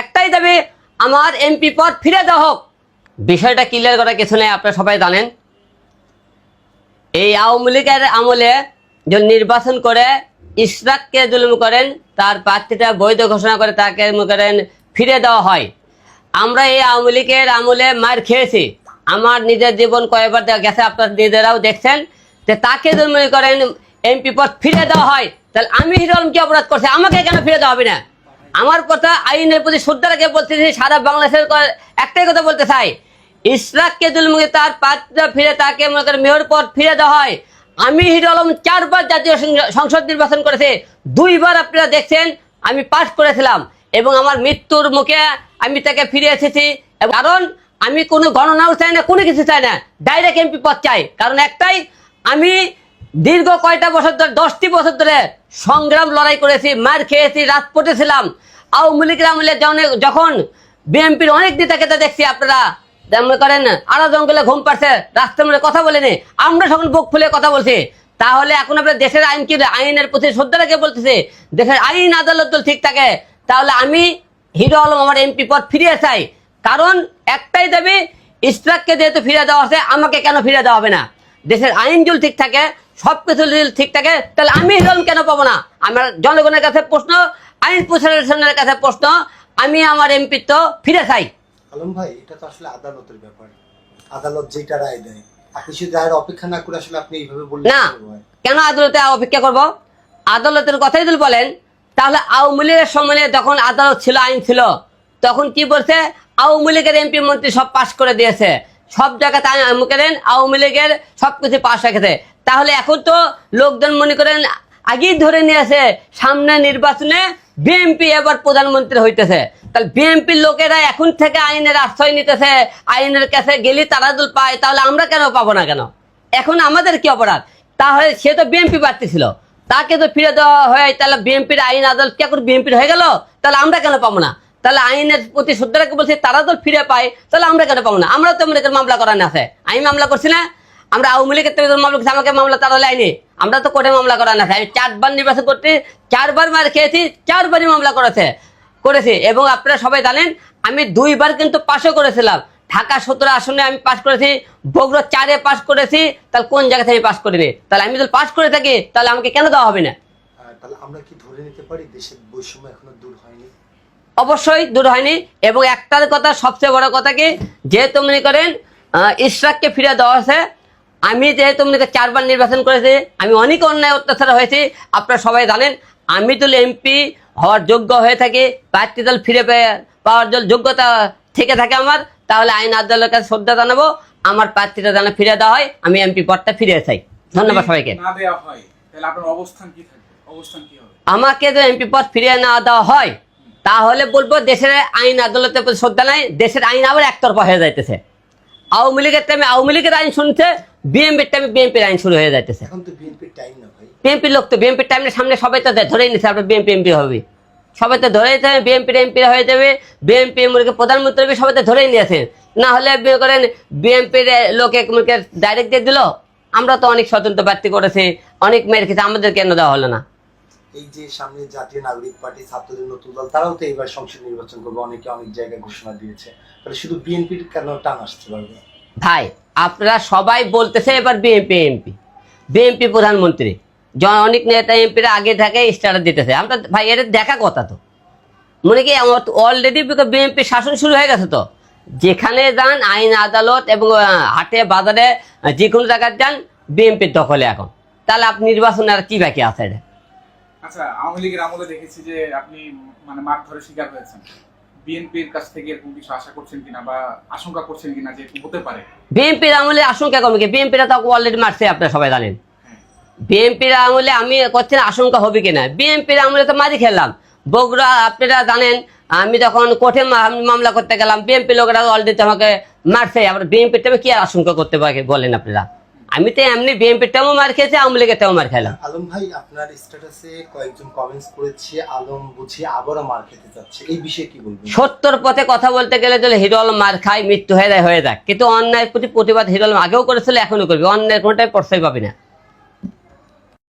একটাই দাবি, আমার এমপি পদ ফিরে দেওয়া হোক। বিষয়টা ক্লিয়ার করা কিছু নেই, আপনারা সবাই জানেন। এই আওয়ামী লীগের আমলে যে নির্বাচন করে ইশরাককে জুলুম করেন, তার প্রার্থীটা বৈধ ঘোষণা করে তাকে করেন ফিরে দেওয়া হয়। আমরা এই আওয়ামী লীগের আমলে মার খেয়েছি। আমার নিজের জীবন কয়েকবার গেছে, আপনার নিজেরাও দেখছেন। যে তাকে মনে করেন এমপি পদ ফিরে দেওয়া হয়, তাহলে আমি হিরোলম কি অপরাধ করছি, আমাকে কেন ফিরে দেওয়া হবে না? আমার কথা আইনের প্রতি শ্রদ্ধা রেখে বলতেছি সারা বাংলাদেশের একটাই কথা বলতে চাই। ইশরাককে জুলমুখে তার পাত্রা ফিরে তাকে মনে করেন মেয়র পদ ফিরে দেওয়া হয়। আমি হিরো আলম চারবার জাতীয় সংসদ নির্বাচন করেছে, দুইবার আপনারা দেখছেন, আমি পাশ করেছিলাম এবং আমার মৃত্যুর মুখে আমি তাকে ফিরে এসেছি। কারণ আমি কোনো গণনাও চাই না, কোনো কিছু চাই না, ডাইরেক্ট এমপি পদ চাই। কারণ একটাই, আমি দীর্ঘ কয়টা বছর ধরে, দশটি বছর ধরে সংগ্রাম লড়াই করেছি, মার খেয়েছি রাজপথে ছিলাম আওয়ামী লীগের আমলে যখন- বিএনপির অনেক নেতাকে দেখছি আপনারা মনে করেন আড়া জঙ্গলে ঘুম পাচ্ছে রাস্তার মধ্যে কথা বলেনি, আমরা সকল বুক খুলে কথা বলছি, তাহলে এখন আপনার দেশের আইন কি, আইনের প্রতি শ্রদ্ধা রেখে বলতেছে, দেশের আইন আদালত ঠিক থাকে, তাহলে আমি হিরো আলম আমার এমপি পদ ফিরিয়ে চাই। কারণ একটাই দাবি ইস্ট্রাককে যেহেতু ফিরে দেওয়া আছে আমাকে কেন ফিরে দেওয়া হবে না? দেশের আইন যদি ঠিক থাকে সব কিছু যদি ঠিক থাকে তাহলে আমি আলম কেন পাবো না? আমার জনগণের কাছে প্রশ্ন আইন প্রশাসনের কাছে প্রশ্ন আমি আমার এমপি তো ফিরে চাই। আলম ভাই এটা তো আসলে আদালতের ব্যাপার। আদালত যেটা রায় দেয় আপনি রায়ের অপেক্ষা না করে আসলে আপনি এইভাবে না কেন আদালতে অপেক্ষা করব? আদালতের কথাই যদি বলেন তাহলে আওয়ামী লীগের সময়ে যখন আদালত ছিল আইন ছিল তখন কি বলছে? আওয়ামী লীগের এমপি মন্ত্রী সব পাশ করে দিয়েছে। সব জায়গাতে আইন করেন আওয়ামী লীগের সব কিছু পাশ রেখেছে তাহলে এখন তো লোকজন মনে করেন আগেই ধরে নিয়েছে সামনে নির্বাচনে বিএনপি এবার প্রধানমন্ত্রী হইতেছে। তাহলে বিএনপির লোকেরা এখন থেকে আইনের আশ্রয় নিতেছে, আইনের কাছে গেলে তারা যদি পায়, তাহলে আমরা কেন পাবো না কেন? এখন আমাদের কি অপরাধ? তাহলে সে তো বিএনপি প্রার্থী ছিল। তাকে তো ফিরে দেওয়া হয়, তাহলে বিএনপির আইন আদালত কে করে বিএনপির হয়ে গেল? তাহলে আমরা কেন পাবো না? তাহলে আইনের প্রতি শ্রদ্ধাকে বলছে তারা তো ফিরে পায়, তাহলে আমরা কেন পাবো না? আমরা তো মনে করি মামলা করানো আছে আমি মামলা করছি না আমরা আওয়ামী লীগের থেকে মামলা আমাকে মামলা তারা লাইনি আমরা তো কোর্টে মামলা করানো আছে আমি চারবার নির্বাচন করতে চারবার মার খেয়েছি চারবারই মামলা করেছে করেছি। এবং আপনারা সবাই জানেন আমি দুইবার কিন্তু পাশও করেছিলাম। ঢাকা সতেরো আসনে আমি পাশ করেছি বগুড়া চারে পাশ করেছি তাহলে কোন জায়গা থেকে আমি পাশ করিনি? তাহলে আমি যদি পাশ করে থাকি তাহলে আমাকে কেন দেওয়া হবে না? তাহলে আমরা কি ধরে নিতে পারি? দেশের বৈষম্য এখনও দূর হয়নি? অবশ্যই দূর হয়নি। এবং একটার কথা সবচেয়ে বড় কথা কি যেহেতু মনে করেন আহ, ইশরাককে ফিরে দেওয়া আছে আমি যেহেতু করেন চারবার নির্বাচন করেছি আমি অনেক অন্যায় অত্যাচার হয়েছি আপনারা সবাই জানেন আমি তো এমপি হওয়ার যোগ্য হয়ে থাকি প্রার্থী দল ফিরে পেয়ে পাওয়ার জন্য যোগ্যতা থেকে থাকে আমার তাহলে আইন আদালতের কাছে শ্রদ্ধা জানাব আমার প্রার্থীটা যেন ফিরে দেওয়া হয় আমি এমপি পদটা ফিরে চাই। ধন্যবাদ সবাইকে। আমাকে যদি এমপি পদ ফিরিয়ে না দেওয়া হয় তাহলে বলব দেশের আইন আদালতের প্রতি শ্রদ্ধা নাই দেশের আইন আবার একতরফা হয়ে যাইতেছে। আওয়ামী লীগের টাইমে আওয়ামী লীগের আইন শুনছে বিএমপির টাইমে বিএনপির আইন শুরু হয়ে যাইতেছে। তো বিএনপির টাইম লোক তো বিএনপির টাইমের সামনে সবাই তো ধরেই নিচ্ছে আপনার বিএনপি এমপি হবে। সবাই তো ধরেই যাবে বিএনপির এমপি হয়ে যাবে বিএনপি মুরকে প্রধানমন্ত্রী হবে সবাই তো ধরেই নিয়েছেন না হলে করেন বিএনপির লোকে মুরকে ডাইরেক্ট দিয়ে দিল। আমরা তো অনেক স্বতন্ত্র প্রার্থী করেছি অনেক মেয়ের খেতে আমাদের কেন দেওয়া হলো না? এই যে সামনে জাতীয় নাগরিক পার্টি, ছাত্রদের নতুন দল, তারাও তো এবার সংসদ নির্বাচন করবে। অনেকে অনেক জায়গায় ঘোষণা দিয়েছে। তাহলে শুধু বিএনপির কেন টান আসতে পারবে? ভাই, আপনারা সবাই বলতেছে এবার বিএনপি, এমপি। বিএনপি প্রধানমন্ত্রী। অনেক নেতা এমপিরা আগে থাকে স্টার্ট দিতেছে। আমরা ভাই এটা দেখা কথা তো। মনে কি অলরেডি বিএনপি শাসন শুরু হয়ে গেছে তো। যেখানে যান, আইন, আদালত এবং হাটে, বাজারে যে কোনো জায়গায় যান, বিএনপির দখলে এখন। তাহলে আপনি নির্বাচনে আর কি বাকি আছে এটা আচ্ছা আওয়ামী লীগের আমলে দেখেছি যে আপনি মানে মাঠ ধরে শিকার হয়েছেন। বিএনপির কাছ থেকে এরকম কিছু আশা করছেন কিনা বা আশঙ্কা করছেন কিনা যে হতে পারে? বিএনপির আমলে আশঙ্কা কমে বিএনপিরা তো অলরেডি মারছে আপনারা সবাই জানেন। হ্যাঁ। বিএনপির আমলে আমি করছি আশঙ্কা হবে কিনা? বিএনপির আমলে তো মারি খেললাম। বগুড়া আপনারা জানেন আমি যখন কোর্টে মামলা করতে গেলাম বিএনপি লোকেরা অলরেডি আমাকে মারছে। আবার বিএনপির টাইমে কি আর আশঙ্কা করতে পারে বলেন আপনারা? আমি তো এমনি বিএনপির টাও মার খেয়েছি আওয়ামী লীগের টাও মার খেলাম। আলম ভাই আপনার স্ট্যাটাসে কয়েকজন কমেন্টস করেছে আলম বুঝি আবারও মার খেতে যাচ্ছে এই বিষয়ে কি বলবেন? সত্যর পথে কথা বলতে গেলে যদি হিরো আলম মার খায় মৃত্যু হয়ে যায় হয়ে যাক। কিন্তু অন্যায়ের প্রতি প্রতিবাদ হিরো আলম আগেও করেছিল এখনও করবে। অন্যায় কোনোটাই প্রশ্রয় পাবি না।